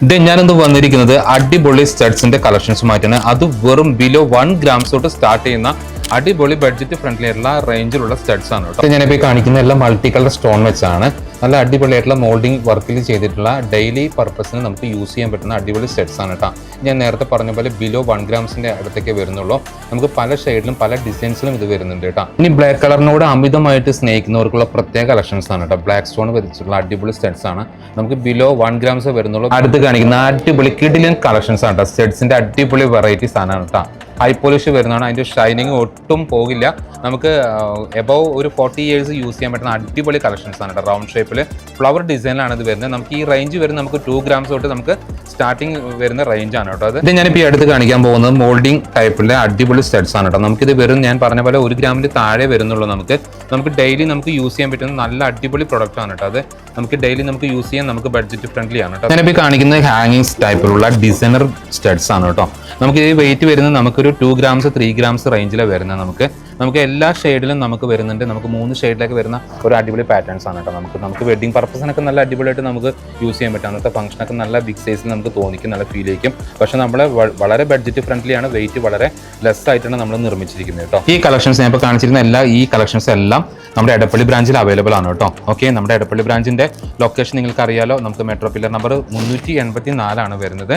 ഇത് ഞാനിന്ന് വന്നിരിക്കുന്നത്? അടിപൊളി സ്റ്റഡ്സിന്റെ കളക്ഷൻസ് മാറ്റാണ് അത് വെറും ബിലോ വൺ ഗ്രാംസ് തൊട്ട് സ്റ്റാർട്ട് ചെയ്യുന്ന അടിപൊളി ബഡ്ജറ്റ് ഫ്രണ്ട്ലി ആയിട്ടുള്ള റേഞ്ചിലുള്ള സ്റ്റഡ്സ് ആണ് കേട്ടോ. ഞാനിപ്പോൾ കാണിക്കുന്ന എല്ലാം മൾട്ടി കളർ സ്റ്റോൺ വെച്ചാണ്. നല്ല അടിപൊളിയായിട്ടുള്ള മോൾഡിംഗ് വർക്കിൽ ചെയ്തിട്ടുള്ള ഡെയിലി പർപ്പസിന് നമുക്ക് യൂസ് ചെയ്യാൻ പറ്റുന്ന അടിപൊളി സ്റ്റഡ്സ് ആണ് കേട്ടോ. ഞാൻ നേരത്തെ പറഞ്ഞ പോലെ ബിലോ വൺ ഗ്രാംസിന്റെ അടുത്തേക്ക് വരുന്നുള്ളൂ. നമുക്ക് പല ഷെയ്ഡിലും പല ഡിസൈൻസിലും ഇത് വരുന്നുണ്ട് കേട്ടോ. ഇനി ബ്ലാക്ക് കളറിനോട് അമിതമായിട്ട് സ്നേഹിക്കുന്നവർക്കുള്ള പ്രത്യേക കളക്ഷൻസ് ആണ് കേട്ടോ. ബ്ലാക്ക് സ്റ്റോൺ വരച്ചിട്ടുള്ള അടിപൊളി സ്റ്റഡ്സ് ആണ്. നമുക്ക് ബിലോ വൺ ഗ്രാംസ് വരുന്നുള്ളൂ. അടുത്ത് കാണിക്കുന്ന അടിപൊളി കിഡിലിയൻ കളക്ഷൻസ് ആണ് കേട്ടോ. സ്റ്റഡ്സിന്റെ അടിപൊളി വെറൈറ്റി സാധനമാണ് കേട്ടോ. ഹൈ പോളിഷ് വരുന്നതാണ്. അതിന്റെ ഷൈനിങ് ഒട്ടും പോകില്ല. നമുക്ക് എബവ് ഒരു ഫോർട്ടി ഇയേഴ്സ് യൂസ് ചെയ്യാൻ പറ്റുന്ന അടിപൊളി കളക്ഷൻസ് ആണ് കേട്ടോ. റൗണ്ട് ഷേപ്പിൽ ഫ്ലവർ ഡിസൈനിലാണ് ഇത് വരുന്നത്. നമുക്ക് ഈ റേഞ്ച് വരുന്നത് നമുക്ക് ടു ഗ്രാംസ് തൊട്ട് നമുക്ക് സ്റ്റാർട്ടിങ് വരുന്ന റേഞ്ച് ആണ് കേട്ടോ അത്. ഇത് ഞാനിപ്പോൾ ഈ അടുത്ത് കാണിക്കാൻ പോകുന്നത് മോൾഡിംഗ് ടൈപ്പിലെ അടിപൊളി സ്റ്റഡ്സ് ആണ് കേട്ടോ. നമുക്കിത് വെറും ഞാൻ പറഞ്ഞ പോലെ ഒരു ഗ്രാമിൽ താഴെ വരുന്നുള്ളൂ നമുക്ക്. നമുക്ക് ഡെയിലി നമുക്ക് യൂസ് ചെയ്യാൻ പറ്റുന്ന നല്ല അടിപൊളി പ്രൊഡക്റ്റ് ആണ് കേട്ടോ അത്. നമുക്ക് ഡെയിലി നമുക്ക് യൂസ് ചെയ്യാൻ നമുക്ക് ബഡ്ജറ്റ് ഫ്രണ്ട്ലി ആണ് കേട്ടോ. ഞാനിപ്പോൾ കാണിക്കുന്നത് ഹാങ്ങിങ്സ് ടൈപ്പിലുള്ള ഡിസൈനർ സ്റ്റഡ്സ് ആണ് കേട്ടോ. നമുക്ക് ഈ വെയിറ്റ് വരുന്നത് നമുക്കൊരു ടു ഗ്രാംസ് ത്രീ ഗ്രാംസ് റേഞ്ചിലെ വരുന്നത് നമുക്ക്. നമുക്ക് എല്ലാ ഷെയ്ഡിലും നമുക്ക് വരുന്നുണ്ട്. നമുക്ക് മൂന്ന് ഷെയ്ഡിലേക്ക് വരുന്ന ഒരു അടിപൊളി പാറ്റേൺസ് ആണ് കേട്ടോ നമുക്ക് നമുക്ക് വെഡിങ് പർപ്പസിനൊക്കെ നല്ല അടിപൊളിയായിട്ട് നമുക്ക് യൂസ് ചെയ്യാൻ പറ്റും. അന്നത്തെ ഫംഗ്ഷനൊക്കെ നല്ല ബിഗ് സൈസിൽ നമുക്ക് തോന്നിക്കും നല്ല ഫീൽ ചെയ്യും പക്ഷെ നമ്മൾ വളരെ ബഡ്ജറ്റ് ഫ്രണ്ട്ലി ആണ്. വെയിറ്റ് വളരെ ലെസ് ആയിട്ടാണ് നമ്മൾ നിർമ്മിച്ചിരിക്കുന്നത് കേട്ടോ ഈ കളക്ഷൻസ് ഞാൻ ഇപ്പോൾ കാണിച്ചിരുന്ന എല്ലാ ഈ കളക്ഷൻസ് എല്ലാം നമ്മുടെ എടപ്പള്ളി ബ്രാഞ്ചിൽ അവൈലബിൾ ആണ് കേട്ടോ ഓക്കെ നമ്മുടെ എടപ്പള്ളി ബ്രാഞ്ചിന്റെ ലൊക്കേഷൻ നിങ്ങൾക്ക് അറിയാലോ നമുക്ക് മെട്രോ പില്ലർ നമ്പർ മുന്നൂറ്റി എൺപത്തി നാലാണ് വരുന്നത്.